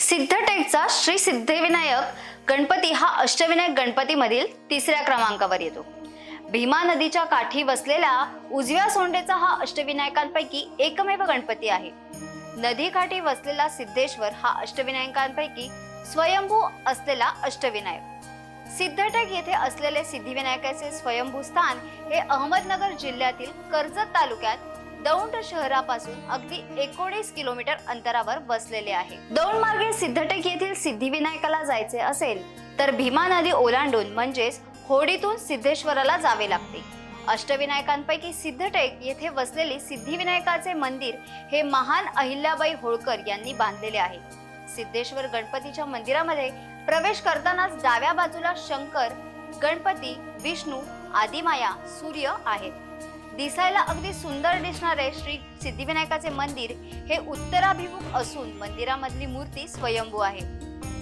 सिद्धटेकचा श्री सिद्धिविनायक गणपती हा अष्टविनायक गणपतीमधील तिसऱ्या क्रमांकावर येतो. भीमा नदीच्या काठी वसलेला उजव्या सोंडेचा हा अष्टविनायकांपैकी एकमेव गणपती आहे. नदीकाठी वसलेला सिद्धेश्वर हा अष्टविनायकांपैकी स्वयंभू असलेला अष्टविनायक. सिद्धटेक येथे असलेले सिद्धिविनायकाचे स्वयंभू स्थान हे अहमदनगर जिल्ह्यातील कर्जत तालुक्यात दौंड शहरापासून अगदी एकोणीस किलोमीटर अंतरावर वसलेले आहे. दौंड मार्गे सिद्धटेक येथील सिद्धिविनायकाला जायचे असेल तर भीमा नदी ओलांडून म्हणजेच होडीतून सिद्धेश्वराला जावे लागते. अष्टविनायकांपैकी सिद्धटेक येथे वसलेले सिद्धिविनायकाचे मंदिर हे महान अहिल्याबाई होळकर यांनी बांधलेले आहे. सिद्धेश्वर गणपतीच्या मंदिरामध्ये प्रवेश करतानाच डाव्या बाजूला शंकर गणपती विष्णू आदिमाया सूर्य आहेत. दिसायला अगदी सुंदर दिसणारे श्री सिद्धिविनायकाचे मंदिर हे उत्तराभिमुख असून मंदिरामधली मूर्ती स्वयंभू आहे.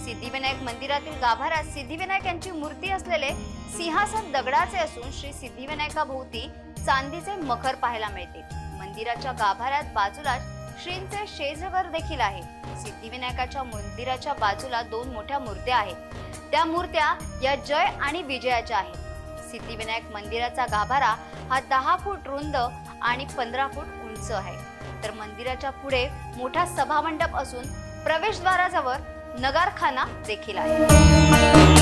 सिद्धिविनायक मंदिरातील गाभाऱ्यात सिद्धिविनायक यांची मूर्ती असलेले सिंहासन दगडाचे असून श्री सिद्धिविनायकाभोवती चांदीचे मखर पाहायला मिळते. मंदिराच्या गाभाऱ्यात बाजूला श्रींचे शेजघर देखील आहे. सिद्धिविनायकाच्या मंदिराच्या बाजूला दोन मोठ्या मूर्त्या आहेत. त्या मूर्त्या या जय आणि विजयाच्या आहेत. सिद्धिविनायक मंदिराचा गाभारा हा दहा फूट रुंद आणि पंधरा फूट उंच आहे. तर मंदिराच्या पुढे मोठा सभामंडप असून प्रवेशद्वाराजवळ नगारखाना देखील आहे.